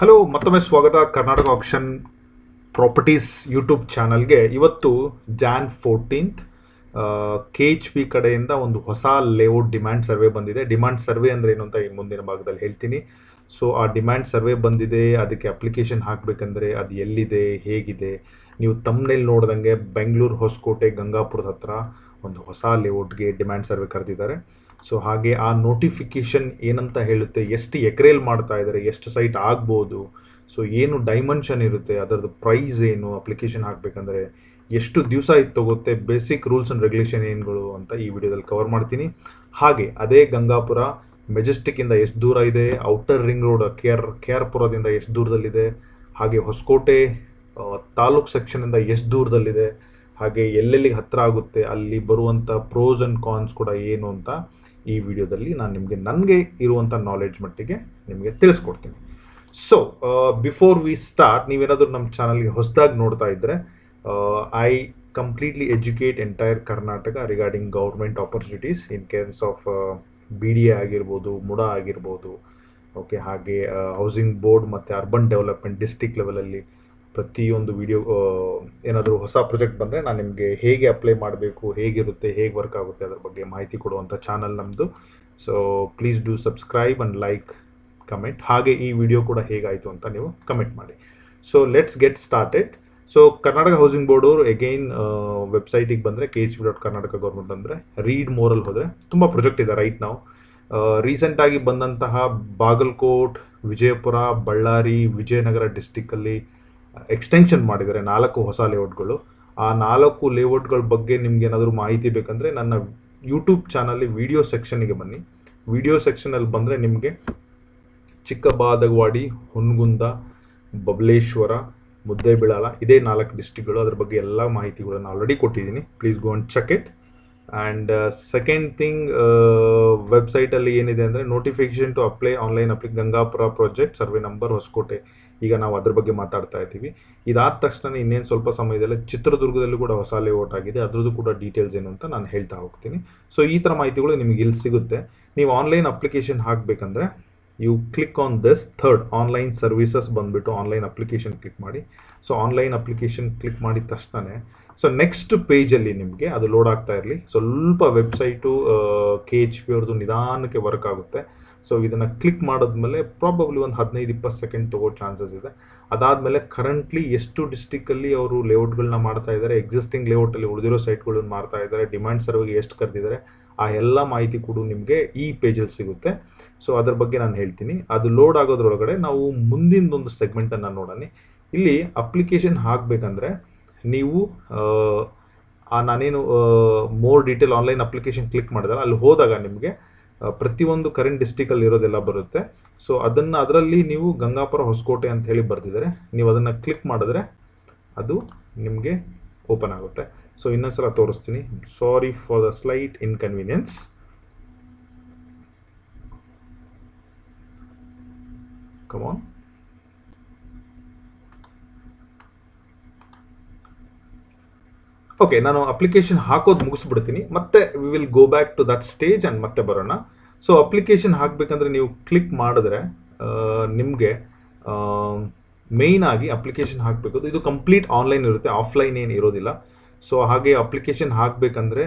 Hello, ಮತ್ತೊಮ್ಮೆ ಸ್ವಾಗತ. Karnataka action properties YouTube ಚಾನಲ್ಗೆ. ಇವತ್ತು Jan fourteenth K H P ಕಡೆಯಿಂದ ಒಂದು ಹೊಸ ಲೇಔಟ್ ಡಿಮ್ಯಾಂಡ್ ಸರ್ವೆ ಬಂದಿದೆ. ಡಿಮ್ಯಾಂಡ್ ಸರ್ವೆ ಅಂದರೆ ಏನು ಅಂತ ಈ ಮುಂದಿನ ಭಾಗದಲ್ಲಿ ಹೇಳ್ತೀನಿ. ಸೊ ಆ ಡಿಮ್ಯಾಂಡ್ ಸರ್ವೆ ಬಂದಿದೆ. ಅದಕ್ಕೆ ಅಪ್ಲಿಕೇಶನ್ ಹಾಕಬೇಕಂದ್ರೆ ಅದು ಎಲ್ಲಿದೆ, ಹೇಗಿದೆ? ನೀವು ತಮ್ಮನೇಲಿ ನೋಡ್ದಂಗೆ ಬೆಂಗಳೂರು ಹೊಸಕೋಟೆ, ಗಂಗಾಪುರದ ಹತ್ರ ಒಂದು ಹೊಸ ಲೇಔಟ್ಗೆ ಡಿಮ್ಯಾಂಡ್ ಸರ್ವೆ ಕರೆದಿದ್ದಾರೆ. ಸೊ ಹಾಗೆ ಆ ನೋಟಿಫಿಕೇಶನ್ ಏನಂತ ಹೇಳುತ್ತೆ, ಎಷ್ಟು ಎಕ್ರೇಲ್ ಮಾಡ್ತಾ ಇದ್ದಾರೆ, ಎಷ್ಟು ಸೈಟ್ ಆಗ್ಬೋದು ಸೊ ಏನು ಡೈಮೆನ್ಷನ್ ಇರುತ್ತೆ, ಅದರದ್ದು ಪ್ರೈಸ್ ಏನು ಅಪ್ಲಿಕೇಶನ್ ಹಾಕಬೇಕಂದ್ರೆ ಎಷ್ಟು ದಿವಸ ಇದು ತಗೋತೆ ಬೇಸಿಕ್ ರೂಲ್ಸ್ ಆ್ಯಂಡ್ ರೆಗ್ಯುಲೇಷನ್ ಏನುಗಳು ಅಂತ ಈ ವಿಡಿಯೋದಲ್ಲಿ ಕವರ್ ಮಾಡ್ತೀನಿ. ಹಾಗೆ ಅದೇ ಗಂಗಾಪುರ ಮೆಜೆಸ್ಟಿಕ್ಕಿಂದ ಎಷ್ಟು ದೂರ ಇದೆ outer ring road K R K R ಪುರದಿಂದ ಎಷ್ಟು ದೂರದಲ್ಲಿದೆ, ಹಾಗೆ ಹೊಸಕೋಟೆ ತಾಲೂಕ್ ಸೆಕ್ಷನಿಂದ ಎಷ್ಟು ದೂರದಲ್ಲಿದೆ, ಹಾಗೆ ಎಲ್ಲೆಲ್ಲಿಗೆ ಹತ್ತಿರ ಆಗುತ್ತೆ, ಅಲ್ಲಿ ಬರುವಂಥ ಪ್ರೋಸ್ ಆ್ಯಂಡ್ ಕಾನ್ಸ್ ಕೂಡ ಏನು ಅಂತ ಈ ವಿಡಿಯೋದಲ್ಲಿ ನಾನು ನಿಮಗೆ ನನಗೆ ಇರುವಂಥ ನಾಲೆಡ್ಜ್ ಮಟ್ಟಿಗೆ ನಿಮಗೆ ತಿಳಿಸ್ಕೊಡ್ತೀನಿ. ಸೊ ಬಿಫೋರ್ ವಿ ಸ್ಟಾರ್ಟ್ ನೀವೇನಾದರೂ ನಮ್ಮ ಚಾನಲ್ಗೆ ಹೊಸದಾಗಿ ನೋಡ್ತಾ ಇದ್ದರೆ I completely educate entire Karnataka regarding government opportunities in case of B D A ಆಗಿರ್ಬೋದು ಮುಡಾ ಆಗಿರ್ಬೋದು ಓಕೆ ಹಾಗೆ ಹೌಸಿಂಗ್ ಬೋರ್ಡ್ ಮತ್ತು ಅರ್ಬನ್ ಡೆವಲಪ್ಮೆಂಟ್ ಡಿಸ್ಟಿಕ್ ಲೆವೆಲಲ್ಲಿ ಪ್ರತಿಯೊಂದು ವಿಡಿಯೋ ಏನಾದರೂ ಹೊಸ ಪ್ರಾಜೆಕ್ಟ್ ಬಂದರೆ ನಾನು ನಿಮಗೆ ಹೇಗೆ ಅಪ್ಲೈ ಮಾಡಬೇಕು, ಹೇಗಿರುತ್ತೆ, ಹೇಗೆ ವರ್ಕ್ ಆಗುತ್ತೆ ಅದ್ರ ಬಗ್ಗೆ ಮಾಹಿತಿ ಕೊಡುವಂಥ ಚಾನಲ್ ನಮ್ಮದು so please do subscribe and like comment ಹಾಗೆ ಈ ವಿಡಿಯೋ ಕೂಡ ಹೇಗಾಯಿತು ಅಂತ ನೀವು ಕಮೆಂಟ್ ಮಾಡಿ. So let's get started so Karnataka housing board ಅವರು ಎಗೈನ್ ವೆಬ್ಸೈಟಿಗೆ ಬಂದರೆ K H B dot Karnataka government ಅಂದರೆ ರೀಡ್ ಮೋರಲ್ಲಿ ಹೋದರೆ ತುಂಬ ಪ್ರಾಜೆಕ್ಟ್ ಇದೆ ರೈಟ್ ನಾವು ರೀಸೆಂಟಾಗಿ ಬಂದಂತಹ ಬಾಗಲಕೋಟ್, ವಿಜಯಪುರ, ಬಳ್ಳಾರಿ, ವಿಜಯನಗರ ಡಿಸ್ಟಿಕ್ಕಲ್ಲಿ ಎಕ್ಸ್ಟೆನ್ಷನ್ ಮಾಡಿದ್ದಾರೆ, ನಾಲ್ಕು ಹೊಸ ಲೇಔಟ್ಗಳು ಆ ನಾಲ್ಕು ಲೇಔಟ್ಗಳ ಬಗ್ಗೆ ನಿಮ್ಗೆ ಏನಾದರೂ ಮಾಹಿತಿ ಬೇಕಂದರೆ ನನ್ನ ಯೂಟ್ಯೂಬ್ ಚಾನಲ್ಲಿ ವಿಡಿಯೋ ಸೆಕ್ಷನ್ಗೆ ಬನ್ನಿ. ವಿಡಿಯೋ ಸೆಕ್ಷನಲ್ಲಿ ಬಂದರೆ ನಿಮಗೆ ಚಿಕ್ಕಬಾದಗವಾಡಿ, ಹುನ್ಗುಂದ, ಬಬಲೇಶ್ವರ ಮುದ್ದೇಬಿಳಾಲ ಇದೇ ನಾಲ್ಕು ಡಿಸ್ಟಿಕ್ಗಳು ಅದ್ರ ಬಗ್ಗೆ ಎಲ್ಲ ಮಾಹಿತಿಗಳನ್ನು ಆಲ್ರೆಡಿ ಕೊಟ್ಟಿದ್ದೀನಿ. Please go and check it and second thing ವೆಬ್ಸೈಟಲ್ಲಿ ಏನಿದೆ ಅಂದರೆ notification to apply online apply Gangapura project survey number Hoskote. ಈಗ ನಾವು ಅದ್ರ ಬಗ್ಗೆ ಮಾತಾಡ್ತಾ ಇದ್ದೀವಿ. ಇದಾದ ತಕ್ಷಣ ಇನ್ನೇನು ಸ್ವಲ್ಪ ಸಮಯದಲ್ಲಿ ಚಿತ್ರದುರ್ಗದಲ್ಲೂ ಕೂಡ ಹೊಸ ಲೇಔಟ್ ಆಗಿದೆ. ಅದ್ರದ್ದು ಕೂಡ ಡೀಟೇಲ್ಸ್ ಏನು ಅಂತ ನಾನು ಹೇಳ್ತಾ ಹೋಗ್ತೀನಿ. ಸೊ ಈ ಥರ ಮಾಹಿತಿಗಳು ನಿಮಗೆ ಇಲ್ಲಿ ಸಿಗುತ್ತೆ. ನೀವು online application ಹಾಕಬೇಕಂದ್ರೆ you click on this third online services ಬಂದುಬಿಟ್ಟು ಆನ್ಲೈನ್ ಅಪ್ಲಿಕೇಶನ್ ಕ್ಲಿಕ್ ಮಾಡಿ. ಸೊ ಆನ್ಲೈನ್ ಅಪ್ಲಿಕೇಶನ್ ಕ್ಲಿಕ್ ಮಾಡಿದ ತಕ್ಷಣ ಸೊ ನೆಕ್ಸ್ಟ್ ಪೇಜಲ್ಲಿ ನಿಮಗೆ ಅದು ಲೋಡ್ ಆಗ್ತಾ ಇರಲಿ. ಸ್ವಲ್ಪ ವೆಬ್ಸೈಟು ಕೆ ಎಚ್ ಪಿ ಅವ್ರದ್ದು ನಿಧಾನಕ್ಕೆ ವರ್ಕ್ ಆಗುತ್ತೆ. ಸೊ ಇದನ್ನು ಕ್ಲಿಕ್ ಮಾಡಿದ್ಮೇಲೆ ಪ್ರಾಬಬ್ಲಿ ಒಂದು ಹದಿನೈದು, ಇಪ್ಪತ್ತು ಸೆಕೆಂಡ್ ತಗೋ ಚಾನ್ಸಸ್ ಇದೆ. ಅದಾದಮೇಲೆ ಕರೆಂಟ್ಲಿ ಎಷ್ಟು ಡಿಸ್ಟಿಕ್ಕಲ್ಲಿ ಅವರು ಲೇಔಟ್ಗಳನ್ನ ಮಾಡ್ತಾ ಇದ್ದಾರೆ ಎಕ್ಸಿಸ್ಟಿಂಗ್ ಲೇಔಟಲ್ಲಿ ಉಳಿದಿರೋ ಸೈಟ್ಗಳನ್ನ ಮಾಡ್ತಾ ಇದ್ದಾರೆ ಡಿಮ್ಯಾಂಡ್ ಸರ್ವೆಗೆ ಎಷ್ಟು ಕರೆದಿದ್ದಾರೆ ಆ ಎಲ್ಲ ಮಾಹಿತಿ ಕೂಡ ನಿಮಗೆ ಈ ಪೇಜಲ್ಲಿ ಸಿಗುತ್ತೆ. ಸೊ ಅದ್ರ ಬಗ್ಗೆ ನಾನು ಹೇಳ್ತೀನಿ. ಅದು ಲೋಡ್ ಆಗೋದ್ರೊಳಗಡೆ ನಾವು ಮುಂದಿನದೊಂದು ಸೆಗ್ಮೆಂಟನ್ನು ನೋಡೋಣ. ಇಲ್ಲಿ ಅಪ್ಲಿಕೇಶನ್ ಹಾಕಬೇಕಂದ್ರೆ ನೀವು ನಾನೇನು more detail online application click ಮಾಡಿದಾಗ ಅಲ್ಲಿ ಹೋದಾಗ ನಿಮಗೆ ಪ್ರತಿಯೊಂದು ಕರೆಂಟ್ ಡಿಸ್ಟಿಕಲ್ಲಿ ಇರೋದೆಲ್ಲ ಬರುತ್ತೆ. ಸೊ ಅದನ್ನು ಅದರಲ್ಲಿ ನೀವು ಗಂಗಾಪುರ ಹೊಸಕೋಟೆ ಅಂತ ಹೇಳಿ ಬರ್ತಿದ್ದಾರೆ ನೀವು ಅದನ್ನು ಕ್ಲಿಕ್ ಮಾಡಿದ್ರೆ ಅದು ನಿಮಗೆ ಓಪನ್ ಆಗುತ್ತೆ. ಸೊ ಇನ್ನೊಂದ್ಸಲ ತೋರಿಸ್ತೀನಿ. Sorry for the slight inconvenience come on okay ನಾನು ಅಪ್ಲಿಕೇಶನ್ ಹಾಕೋದು ಮುಗಿಸ್ಬಿಡ್ತೀನಿ. ಮತ್ತೆ we will go back to that stage and ಮತ್ತೆ ಬರೋಣ. ಸೊ ಅಪ್ಲಿಕೇಶನ್ ಹಾಕಬೇಕಂದ್ರೆ ನೀವು ಕ್ಲಿಕ್ ಮಾಡಿದ್ರೆ ನಿಮಗೆ ಮೇಯ್ನ್ ಆಗಿ ಅಪ್ಲಿಕೇಶನ್ ಹಾಕಬೇಕು ಇದು ಕಂಪ್ಲೀಟ್ ಆನ್ಲೈನ್ ಇರುತ್ತೆ ಆಫ್ಲೈನ್ ಏನು ಇರೋದಿಲ್ಲ. ಸೊ ಹಾಗೆ ಅಪ್ಲಿಕೇಶನ್ ಹಾಕಬೇಕಂದ್ರೆ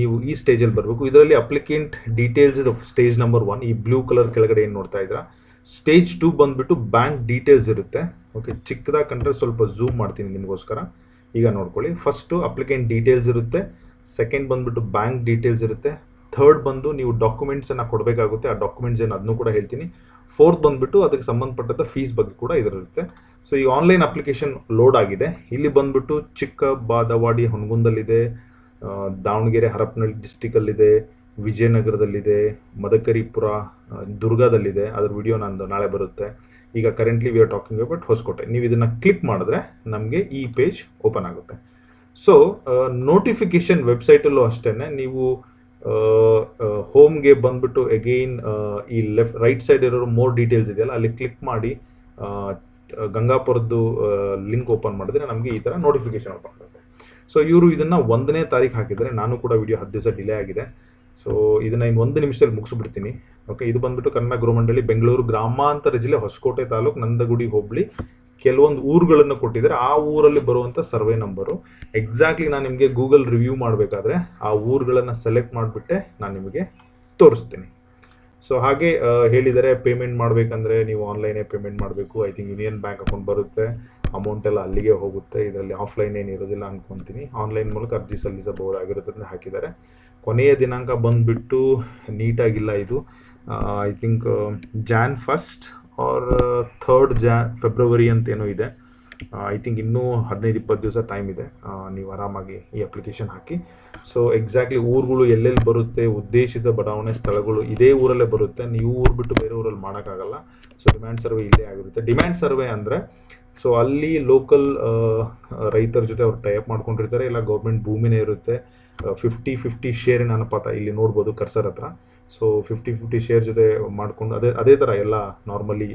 ನೀವು ಈ ಸ್ಟೇಜಲ್ಲಿ ಬರಬೇಕು. ಇದರಲ್ಲಿ ಅಪ್ಲಿಕೆಂಟ್ ಡೀಟೇಲ್ಸ್ ಇದು ಸ್ಟೇಜ್ ನಂಬರ್ ಒನ್ ಈ ಬ್ಲೂ ಕಲರ್ ಕೆಳಗಡೆ ಏನು ನೋಡ್ತಾ ಇದ್ದೀರಾ? ಸ್ಟೇಜ್ ಟೂ ಬಂದುಬಿಟ್ಟು ಬ್ಯಾಂಕ್ ಡೀಟೇಲ್ಸ್ ಇರುತ್ತೆ. ಓಕೆ ಚಿಕ್ಕದಾಗಿ ಕಂಡ್ರೆ ಸ್ವಲ್ಪ ಝೂಮ್ ಮಾಡ್ತೀನಿ ನಿಮಗೋಸ್ಕರ. ಈಗ ನೋಡ್ಕೊಳ್ಳಿ. ಫಸ್ಟು ಅಪ್ಲಿಕೆಂಟ್ ಡೀಟೇಲ್ಸ್ ಇರುತ್ತೆ. ಸೆಕೆಂಡ್ ಬಂದ್ಬಿಟ್ಟು ಬ್ಯಾಂಕ್ ಡೀಟೇಲ್ಸ್ ಇರುತ್ತೆ. ಥರ್ಡ್ ಬಂದು ನೀವು ಡಾಕ್ಯುಮೆಂಟ್ಸನ್ನು ಕೊಡಬೇಕಾಗುತ್ತೆ. ಆ ಡಾಕ್ಯುಮೆಂಟ್ಸ್ ಏನು ಅದನ್ನು ಕೂಡ ಹೇಳ್ತೀನಿ. ಫೋರ್ತ್ ಬಂದುಬಿಟ್ಟು ಅದಕ್ಕೆ ಸಂಬಂಧಪಟ್ಟಂಥ ಫೀಸ್ ಬಗ್ಗೆ ಕೂಡ ಇದರಲ್ಲಿರುತ್ತೆ. ಸೊ ಈ ಆನ್ಲೈನ್ ಅಪ್ಲಿಕೇಶನ್ ಲೋಡ್ ಆಗಿದೆ. ಇಲ್ಲಿ ಬಂದುಬಿಟ್ಟು ಚಿಕ್ಕ ಬಾದವಾಡಿ ಹೊನಗುಂದಲ್ಲಿದೆ ದಾವಣಗೆರೆ ಹರಪನಹಳ್ಳಿ ಡಿಸ್ಟಿಕಲ್ಲಿದೆ ವಿಜಯನಗರದಲ್ಲಿದೆ, ಮದಕರಿಪುರ ದುರ್ಗದಲ್ಲಿದೆ. ಅದರ ವಿಡಿಯೋ ನಂದು ನಾಳೆ ಬರುತ್ತೆ. ಈಗ currently we are talking about Hoskote. ನೀವು ಇದನ್ನು ಕ್ಲಿಕ್ ಮಾಡಿದ್ರೆ ನಮಗೆ ಈ ಪೇಜ್ ಓಪನ್ ಆಗುತ್ತೆ. ಸೊ ನೋಟಿಫಿಕೇಶನ್ ವೆಬ್ಸೈಟಲ್ಲೂ ಅಷ್ಟೇ ನೀವು ಹೋಮ್ಗೆ ಬಂದ್ಬಿಟ್ಟು ಎಗೈನ್ ಈ ಲೆಫ್ಟ್ ರೈಟ್ ಸೈಡ್ ಇರೋ ಮೋರ್ ಡೀಟೇಲ್ಸ್ ಇದೆಯಲ್ಲ, ಅಲ್ಲಿ ಕ್ಲಿಕ್ ಮಾಡಿ ಗಂಗಾಪುರದ್ದು ಲಿಂಕ್ ಓಪನ್ ಮಾಡಿದ್ರೆ ನಮಗೆ ಈ ಥರ ನೋಟಿಫಿಕೇಶನ್ ಓಪನ್ ಆಗುತ್ತೆ. ಸೊ ಇವರು ಇದನ್ನು ಒಂದನೇ ತಾರೀಕು ಹಾಕಿದರೆ ನಾನು ಕೂಡ ವಿಡಿಯೋ ಹತ್ತು ದಿವಸ ಡಿಲೇ ಆಗಿದೆ. ಸೊ ಇದನ್ನು ಇನ್ನು ಒಂದು ನಿಮಿಷದಲ್ಲಿ ಮುಗಿಸ್ಬಿಡ್ತೀನಿ. ಓಕೆ ಇದು ಬಂದ್ಬಿಟ್ಟು ಕನ್ನಡ ಗೃಹಮಂಡಳಿ ಬೆಂಗಳೂರು ಗ್ರಾಮಾಂತರ ಜಿಲ್ಲೆ ಹೊಸಕೋಟೆ ತಾಲೂಕು ನಂದಗುಡಿ, ಹೋಬಳಿ. ಕೆಲವೊಂದು ಊರುಗಳನ್ನು ಕೊಟ್ಟಿದ್ದಾರೆ. ಆ ಊರಲ್ಲಿ ಬರುವಂಥ ಸರ್ವೆ ನಂಬರು ಎಕ್ಸಾಕ್ಟ್ಲಿ ನಾನು ನಿಮಗೆ ಗೂಗಲ್ ರಿವ್ಯೂ ಮಾಡಬೇಕಾದ್ರೆ ಆ ಊರುಗಳನ್ನು ಸೆಲೆಕ್ಟ್ ಮಾಡಿಬಿಟ್ಟೆ ನಾನು ನಿಮಗೆ ತೋರಿಸ್ತೀನಿ. ಸೊ ಹಾಗೆ ಹೇಳಿದರೆ ಪೇಮೆಂಟ್ ಮಾಡಬೇಕಂದ್ರೆ ನೀವು ಆನ್ಲೈನೇ ಪೇಮೆಂಟ್ ಮಾಡಬೇಕು. I think union bank account ಬರುತ್ತೆ. ಅಮೌಂಟ್ ಎಲ್ಲ ಅಲ್ಲಿಗೆ ಹೋಗುತ್ತೆ. ಇದರಲ್ಲಿ ಆಫ್ಲೈನ್ ಏನು ಇರೋದಿಲ್ಲ ಅನ್ಕೊತೀನಿ. ಆನ್ಲೈನ್ ಮೂಲಕ ಅರ್ಜಿ ಸಲ್ಲಿಸಬಹುದಾಗಿರುತ್ತೆ ಅಂತ ಹಾಕಿದ್ದಾರೆ. ಕೊನೆಯ ದಿನಾಂಕ ಬಂದುಬಿಟ್ಟು ನೀಟಾಗಿಲ್ಲ ಇದು. I think Jan first or third ಜಾ ಫೆಬ್ರವರಿ ಅಂತೇನೋ ಇದೆ. ಐ ಥಿಂಕ್ ಇನ್ನೂ ಹದಿನೈದು, ಇಪ್ಪತ್ತು ದಿವಸ ಟೈಮ್ ಇದೆ. ನೀವು ಆರಾಮಾಗಿ ಈ ಅಪ್ಲಿಕೇಶನ್ ಹಾಕಿ. ಸೊ ಎಕ್ಸಾಕ್ಟ್ಲಿ ಊರುಗಳು ಎಲ್ಲೆಲ್ಲಿ ಬರುತ್ತೆ, ಉದ್ದೇಶಿತ ಬಡಾವಣೆ ಸ್ಥಳಗಳು ಇದೇ ಊರಲ್ಲೇ ಬರುತ್ತೆ. ನೀವು ಊರು ಬಿಟ್ಟು ಬೇರೆ ಊರಲ್ಲಿ ಮಾಡೋಕ್ಕಾಗಲ್ಲ. ಸೊ ಡಿಮ್ಯಾಂಡ್ ಸರ್ವೆ ಇಲ್ಲೇ ಆಗಿರುತ್ತೆ. ಡಿಮ್ಯಾಂಡ್ ಸರ್ವೆ ಅಂದರೆ ಸೊ ಅಲ್ಲಿ ಲೋಕಲ್ ರೈತರ ಜೊತೆ ಅವ್ರು ಟೈಪ್ ಮಾಡ್ಕೊಂಡಿರ್ತಾರೆ. ಇಲ್ಲ ಗೌರ್ಮೆಂಟ್ ಭೂಮಿನೇ ಇರುತ್ತೆ. ಫಿಫ್ಟಿ ಫಿಫ್ಟಿ ಶೇರಿನ ಅನುಪಾತ ಇಲ್ಲಿ ನೋಡ್ಬೋದು ಕರ್ಸರ್ ಹತ್ರ. ಸೊ ಫಿಫ್ಟಿ ಫಿಫ್ಟಿ ಶೇರ್ ಜೊತೆ ಮಾಡಿಕೊಂಡು ಅದೇ ಅದೇ ಥರ ಎಲ್ಲ ನಾರ್ಮಲಿ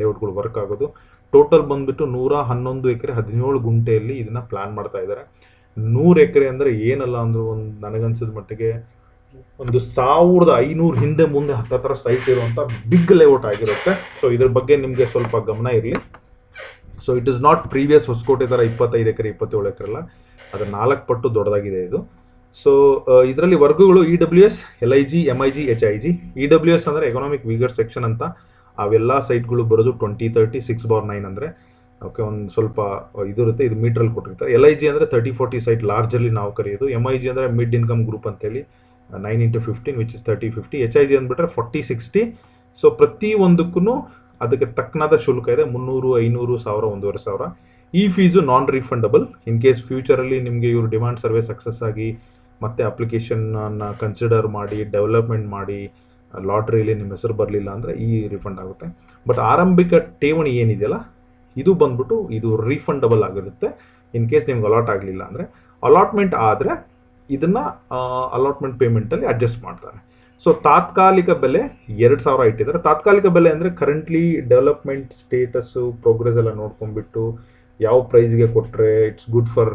ಲೇಔಟ್ಗಳು ವರ್ಕ್ ಆಗೋದು. ಟೋಟಲ್ ಬಂದ್ಬಿಟ್ಟು ನೂರ ಹನ್ನೊಂದು ಎಕರೆ, ಹದಿನೇಳು ಗುಂಟೆಯಲ್ಲಿ ಇದನ್ನು ಪ್ಲ್ಯಾನ್ ಮಾಡ್ತಾ ಇದ್ದಾರೆ ನೂರು ಎಕರೆ ಅಂದರೆ ಏನಲ್ಲ ಅಂದ್ರೆ ಒಂದು ನನಗನ್ಸಿದ ಮಟ್ಟಿಗೆ ಒಂದು ಸಾವಿರದ ಐನೂರು ಹಿಂದೆ ಮುಂದೆ ಹತ್ತತ್ರ ಸೈಟ್ ಇರುವಂಥ ಬಿಗ್ ಲೇಔಟ್ ಆಗಿರುತ್ತೆ. ಸೊ ಇದ್ರ ಬಗ್ಗೆ ನಿಮಗೆ ಸ್ವಲ್ಪ ಗಮನ ಇರಲಿ. So it is not previous Hoskote ಥರ ಇಪ್ಪತ್ತೈದು ಎಕರೆ, ಇಪ್ಪತ್ತೇಳು ಎಕರೆ ಅಲ್ಲ. ಅದರ ನಾಲ್ಕು ಪಟ್ಟು ದೊಡ್ಡದಾಗಿದೆ ಇದು. ಸೊ ಇದರಲ್ಲಿ ವರ್ಗಗಳು E W S L I G M I G H I G E W S ಅಂದರೆ ಎಕನಾಮಿಕ್ ವೀಗರ್ ಸೆಕ್ಷನ್ ಅಂತ. ಅವೆಲ್ಲ ಸೈಟ್ಗಳು ಬರೋದು twenty thirty six by nine ಅಂದರೆ. ಓಕೆ ಒಂದು ಸ್ವಲ್ಪ ಇದಿರುತ್ತೆ ಇದು ಮೀಟ್ರಲ್ಲಿ ಕೊಟ್ಟಿರ್ತಾರೆ. ಎಲ್ ಐ ಜಿ ಅಂದರೆ ತರ್ಟಿ ಫೋರ್ಟಿ ಸೈಟ್ ಲಾರ್ಜಲ್ಲಿ ನಾವು ಕರೆಯೋದು. ಎಂ ಐ ಜಿ ಅಂದರೆ ಮಿಡ್ ಇನ್ಕಮ್ ಗ್ರೂಪ್ ಅಂತೇಳಿ nine into fifteen which is thirty fifty H I G ಅಂದ್ಬಿಟ್ರೆ ಫಾರ್ಟಿ ಸಿಕ್ಸ್ಟಿ ಸೊ ಪ್ರತಿ ಒಂದಕ್ಕೂ ಅದಕ್ಕೆ ತಕ್ಕನಾದ ಶುಲ್ಕ ಇದೆ. ಮುನ್ನೂರು, ಐನೂರು, ಸಾವಿರ, ಒಂದೂವರೆ ಸಾವಿರ. ಈ fees non refundable in case ಫ್ಯೂಚರಲ್ಲಿ ನಿಮಗೆ ಇವರು ಡಿಮಾಂಡ್ ಸರ್ವೆ ಸಕ್ಸಸ್ ಆಗಿ ಮತ್ತೆ ಅಪ್ಲಿಕೇಶನ್ನ ಕನ್ಸಿಡರ್ ಮಾಡಿ ಡೆವಲಪ್ಮೆಂಟ್ ಮಾಡಿ ಲಾಟ್ರಿಯಲ್ಲಿ ನಿಮ್ಮ ಹೆಸರು ಬರಲಿಲ್ಲ ಅಂದರೆ ಈ ರಿಫಂಡ್ ಆಗುತ್ತೆ. ಬಟ್ ಆರಂಭಿಕ ಠೇವಣಿ ಏನಿದೆಯಲ್ಲ, ಇದು ಬಂದ್ಬಿಟ್ಟು ಇದು ರೀಫಂಡಬಲ್ ಆಗಿರುತ್ತೆ. ಇನ್ ಕೇಸ್ ನಿಮ್ಗೆ ಅಲಾಟ್ ಆಗಲಿಲ್ಲ ಅಂದರೆ ಅಲಾಟ್ಮೆಂಟ್ ಆದರೆ ಇದನ್ನು ಅಲಾಟ್ಮೆಂಟ್ ಪೇಮೆಂಟಲ್ಲಿ ಅಡ್ಜಸ್ಟ್ ಮಾಡ್ತಾರೆ. ಸೊ ತಾತ್ಕಾಲಿಕ ಬೆಲೆ ಎರಡು ಸಾವಿರ ಇಟ್ಟಿದ್ದಾರೆ. ತಾತ್ಕಾಲಿಕ ಬೆಲೆ ಅಂದರೆ ಕರೆಂಟ್ಲಿ ಡೆವಲಪ್ಮೆಂಟ್ ಸ್ಟೇಟಸ್ಸು ಪ್ರೋಗ್ರೆಸ್ ಎಲ್ಲ ನೋಡ್ಕೊಂಡ್ಬಿಟ್ಟು, ಯಾವ ಪ್ರೈಸ್ಗೆ ಕೊಟ್ಟರೆ ಇಟ್ಸ್ ಗುಡ್ ಫಾರ್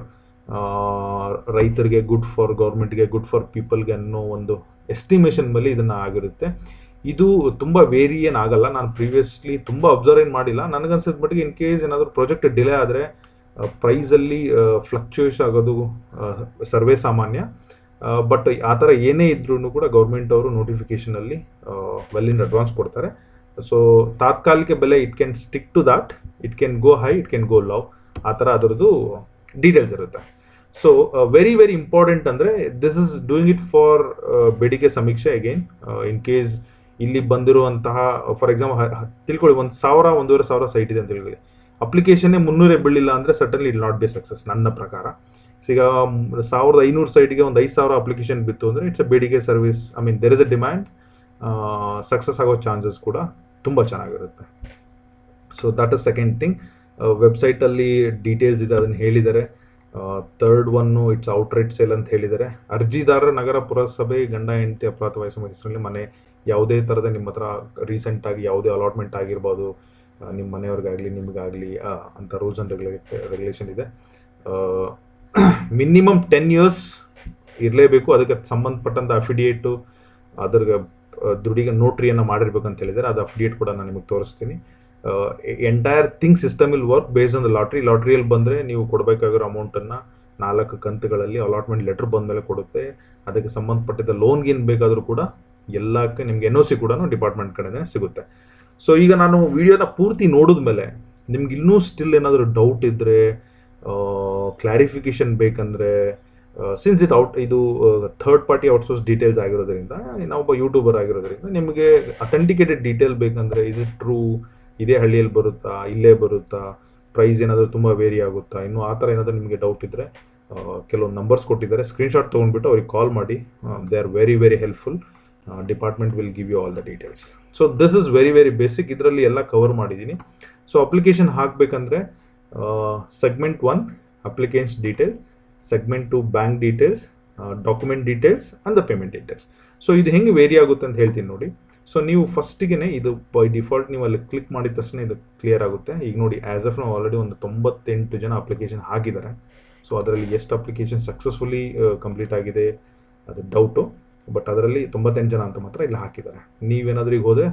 ರೈತರಿಗೆ ಗುಡ್ ಫಾರ್ ಗೌರ್ಮೆಂಟ್ಗೆ ಗುಡ್ ಫಾರ್ ಪೀಪಲ್ಗೆ ಅನ್ನೋ ಒಂದು ಎಸ್ಟಿಮೇಷನ್ ಮೇಲೆ ಇದನ್ನು ಆಗಿರುತ್ತೆ. ಇದು ತುಂಬ ವೇರಿ ಆಗಲ್ಲ. ನಾನು ಪ್ರೀವಿಯಸ್ಲಿ ತುಂಬ ಅಬ್ಸರ್ವ್ ಏನು ಮಾಡಿಲ್ಲ. ನನಗನ್ಸಿದ ಮಟ್ಟಿಗೆ ಇನ್ ಕೇಸ್ ಏನಾದರೂ ಪ್ರಾಜೆಕ್ಟ್ ಡಿಲೇ ಆದರೆ ಪ್ರೈಸಲ್ಲಿ ಫ್ಲಕ್ಚುಯೇಷ್ ಆಗೋದು ಸರ್ವೇ ಸಾಮಾನ್ಯ. ಬಟ್ ಆ ಥರ ಏನೇ ಇದ್ರೂ ಕೂಡ ಗೌರ್ಮೆಂಟ್ ಅವರು ನೋಟಿಫಿಕೇಷನಲ್ಲಿ ವೆಲ್ ಇನ್ ಅಡ್ವಾನ್ಸ್ ಕೊಡ್ತಾರೆ. ಸೊ ತಾತ್ಕಾಲಿಕ ಬೆಲೆ it can stick to that it can go high it can go low ಆ ಥರ ಅದರದ್ದು ಡೀಟೇಲ್ಸ್ ಇರುತ್ತೆ. ಸೊ ವೆರಿ ವೆರಿ ಇಂಪಾರ್ಟೆಂಟ್ ಅಂದರೆ this is doing it for ಬೇಡಿಕೆ ಸಮೀಕ್ಷೆ ಅಗೇನ್ ಇನ್ ಕೇಸ್ ಇಲ್ಲಿ ಬಂದಿರುವಂತಹ ಫಾರ್ ಎಕ್ಸಾಂಪಲ್ ತಿಳ್ಕೊಳ್ಳಿ, ಒಂದು ಸಾವಿರ, ಒಂದೂವರೆ ಸಾವಿರ ಸೈಟ್ ಇದೆ ಅಂತ ತಿಳ್ಕೊಳ್ಳಿ ಅಪ್ಲಿಕೇಶನ್ನೇ ಮುನ್ನೂರೇ ಬೀಳಿಲ್ಲ ಅಂದರೆ suddenly it not be success ನನ್ನ ಪ್ರಕಾರ. ಈಗ ಸಾವಿರದ ಐನೂರು ಸೈಟ್ಗೆ ಒಂದು ಐದು ಸಾವಿರ ಅಪ್ಲಿಕೇಶನ್ ಬಿತ್ತು ಅಂದರೆ ಇಟ್ಸ್ ಅ ಬೇಡಿಕೆ service I mean there is a demand success ಆಗೋ ಚಾನ್ಸಸ್ ಕೂಡ ತುಂಬ ಚೆನ್ನಾಗಿರುತ್ತೆ. So that is second thing ವೆಬ್ಸೈಟಲ್ಲಿ ಡೀಟೇಲ್ಸ್ ಇದೆ, ಅದನ್ನು ಹೇಳಿದ್ದಾರೆ. Third one it's outright sale ಅಂತ ಹೇಳಿದ್ದಾರೆ. ಅರ್ಜಿದಾರರ ನಗರ ಪುರಸಭೆ ಗಂಡ, ಹೆಂಡತಿ ಅಪರಾಧ ವಯಸ್ಸು ಹೆಸರಲ್ಲಿ ಮನೆ ಯಾವುದೇ ಥರದ ನಿಮ್ಮ ಹತ್ರ ರೀಸೆಂಟಾಗಿ ಯಾವುದೇ ಅಲಾಟ್ಮೆಂಟ್ ಆಗಿರ್ಬೋದು ನಿಮ್ಮ ಮನೆಯವ್ರಿಗಾಗಲಿ, ನಿಮಗಾಗಲಿ ಅಂತ ರೂಲ್ಸ್ ಆ್ಯಂಡ್ ರೆಗ್ಯುಲೇ ರೆಗ್ಯುಲೇಷನ್ ಇದೆ. ಮಿನಿಮಮ್ ಟೆನ್ ಇಯರ್ಸ್ ಇರಲೇಬೇಕು. ಅದಕ್ಕೆ ಸಂಬಂಧಪಟ್ಟಂಥ ಅಫಿಡಿಯೇಟು ಅದ್ರ ದುಡಿಗೆ ನೋಟ್ರಿಯನ್ನು ಮಾಡಿರ್ಬೇಕು ಅಂತ ಹೇಳಿದ್ದಾರೆ. ಅದು ಅಫಿಡಿಯೇಟ್ ಕೂಡ ನಾನು ನಿಮಗೆ ತೋರಿಸ್ತೀನಿ. Entire thing system will work based on the lottery ಲಾಟ್ರಿಯಲ್ಲಿ ಬಂದರೆ ನೀವು ಕೊಡಬೇಕಾಗಿರೋ ಅಮೌಂಟನ್ನು ನಾಲ್ಕು ಕಂತುಗಳಲ್ಲಿ ಅಲಾಟ್ಮೆಂಟ್ ಲೆಟರ್ ಬಂದ ಮೇಲೆ ಕೊಡುತ್ತೆ. ಅದಕ್ಕೆ ಸಂಬಂಧಪಟ್ಟಿದ್ದ ಲೋನ್ಗೆ ಏನು ಬೇಕಾದರೂ ಕೂಡ ಎಲ್ಲಕ್ಕೆ ನಿಮ್ಗೆ ಎನ್ ಒ ಸಿ ಕೂಡ ಡಿಪಾರ್ಟ್ಮೆಂಟ್ ಕಡೆ ಸಿಗುತ್ತೆ. ಸೊ ಈಗ ನಾನು ವಿಡಿಯೋನ ಪೂರ್ತಿ ನೋಡಿದ ಮೇಲೆ ನಿಮ್ಗೆ ಇನ್ನೂ ಸ್ಟಿಲ್ ಏನಾದರೂ ಡೌಟ್ ಇದ್ದರೆ ಕ್ಲಾರಿಫಿಕೇಶನ್ ಬೇಕಂದರೆ ಸಿನ್ಸ್ ಇಟ್ ಔಟ್ ಇದು ಥರ್ಡ್ ಪಾರ್ಟಿ ಔಟ್ಸೋರ್ಸ್ ಡೀಟೇಲ್ಸ್ ಆಗಿರೋದ್ರಿಂದ ನಾವೊಬ್ಬ ಯೂಟ್ಯೂಬರ್ ಆಗಿರೋದ್ರಿಂದ ನಿಮಗೆ ಅಥೆಂಟಿಕೇಟೆಡ್ ಡೀಟೇಲ್ ಬೇಕಂದರೆ ಇಸ್ ಇಟ್ ಟ್ರೂ ಇದೇ ಹಳ್ಳಿಯಲ್ಲಿ ಬರುತ್ತಾ, ಇಲ್ಲೇ ಬರುತ್ತಾ ಪ್ರೈಸ್ ಏನಾದರೂ ತುಂಬ ವೇರಿ ಆಗುತ್ತಾ? ಇನ್ನು ಆ ಥರ ಏನಾದರೂ ನಿಮಗೆ ಡೌಟ್ ಇದ್ದರೆ ಕೆಲವೊಂದು ನಂಬರ್ಸ್ ಕೊಟ್ಟಿದ್ದಾರೆ. ಸ್ಕ್ರೀನ್ಶಾಟ್ ತೊಗೊಂಡ್ಬಿಟ್ಟು ಅವ್ರಿಗೆ ಕಾಲ್ ಮಾಡಿ. They are very very helpful department will give you all the details so this is very very basic ಇದರಲ್ಲಿ ಎಲ್ಲ ಕವರ್ ಮಾಡಿದ್ದೀನಿ. So application ಹಾಕಬೇಕಂದ್ರೆ segment one application detail segment two bank details document details and the payment details so ಇದು ಹೆಂಗೆ very ಆಗುತ್ತೆ ಅಂತ ಹೇಳ್ತೀನಿ ನೋಡಿ. So ನೀವು ಫಸ್ಟಿಗೆ ಇದು ಬೈ ಡಿಫಾಲ್ಟ್ ನೀವು ಅಲ್ಲಿ ಕ್ಲಿಕ್ ಮಾಡಿದ ತಕ್ಷಣ ಇದು ಕ್ಲಿಯರ್ ಆಗುತ್ತೆ. ಈಗ ನೋಡಿ ಆ್ಯಸ್ ಆಫ್ ನಾವು ಆಲ್ರೆಡಿ ಒಂದು ತೊಂಬತ್ತೆಂಟು ಜನ ಅಪ್ಲಿಕೇಶನ್ ಹಾಕಿದ್ದಾರೆ ಸೊ ಅದರಲ್ಲಿ ಎಷ್ಟು ಅಪ್ಲಿಕೇಶನ್ ಸಕ್ಸಸ್ಫುಲಿ ಕಂಪ್ಲೀಟ್ ಆಗಿದೆ, ಅದು ಡೌಟು ಬಟ್ ಅದರಲ್ಲಿ ತೊಂಬತ್ತೆಂಟು ಜನ ಅಂತ ಮಾತ್ರ ಇಲ್ಲಿ ಹಾಕಿದ್ದಾರೆ. ನೀವೇನಾದ್ರೂ ಈಗ ಹೋದರೆ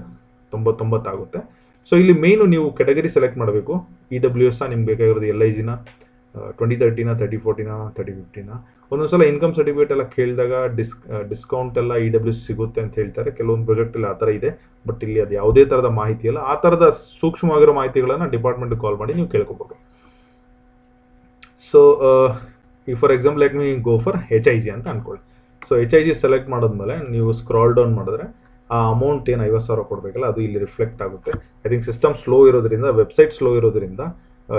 ತೊಂಬತ್ತೊಂಬತ್ತಾಗುತ್ತೆ ಸೊ ಇಲ್ಲಿ ಮೇಯ್ನು ನೀವು ಕೆಟಗರಿ ಸೆಲೆಕ್ಟ್ ಮಾಡಬೇಕು. ಇ ಡಬ್ಲ್ಯೂ ಎಸ್ ನಿಮ್ಗೆ ಬೇಕಾಗಿರೋದು ಎಲ್ ಐ ಜಿನ ಟ್ವೆಂಟಿ ತರ್ಟಿನ ತರ್ಟಿ ಫೋರ್ಟಿನ ತರ್ಟಿ ಫಿಫ್ಟಿನ ಒಂದೊಂದ್ಸಲ ಇನ್ಕಮ್ ಸರ್ಟಿಫಿಕೇಟ್ ಎಲ್ಲ ಕೇಳಿದಾಗ ಡಿಸ್ ಡಿಸ್ಕೌಂಟ್ ಎಲ್ಲ ಇ ಡಬ್ಲ್ಯೂ ಸಿಗುತ್ತೆ ಅಂತ ಹೇಳ್ತಾರೆ. ಕೆಲವೊಂದು ಪ್ರಾಜೆಕ್ಟಲ್ಲಿ ಆ ಥರ ಇದೆ ಬಟ್ ಇಲ್ಲಿ ಅದು ಯಾವುದೇ ಥರದ ಮಾಹಿತಿ ಇಲ್ಲ. ಆ ಥರದ ಸೂಕ್ಷ್ಮವಾಗಿರೋ ಮಾಹಿತಿಗಳನ್ನು ಡಿಪಾರ್ಟ್ಮೆಂಟ್ಗೆ ಕಾಲ್ ಮಾಡಿ ನೀವು ಕೇಳ್ಕೊಬೋದು. ಸೊ ಈ for example let me go for H I G ಅಂತ ಅನ್ಕೊಳ್ಳಿ. So H I G select ಮಾಡಿದ್ಮೇಲೆ ನೀವು ಸ್ಕ್ರಾಲ್ ಡೌನ್ ಮಾಡಿದ್ರೆ ಆ ಅಮೌಂಟ್ ಏನು ಐವತ್ತು ಸಾವಿರ ಕೊಡಬೇಕಲ್ಲ, ಅದು ಇಲ್ಲಿ ರಿಫ್ಲೆಕ್ಟ್ ಆಗುತ್ತೆ. ಐ ಥಿಂಕ್ ಸಿಸ್ಟಮ್ ಸ್ಲೋ ಇರೋದ್ರಿಂದ ವೆಬ್ಸೈಟ್ ಸ್ಲೋ ಇರೋದ್ರಿಂದ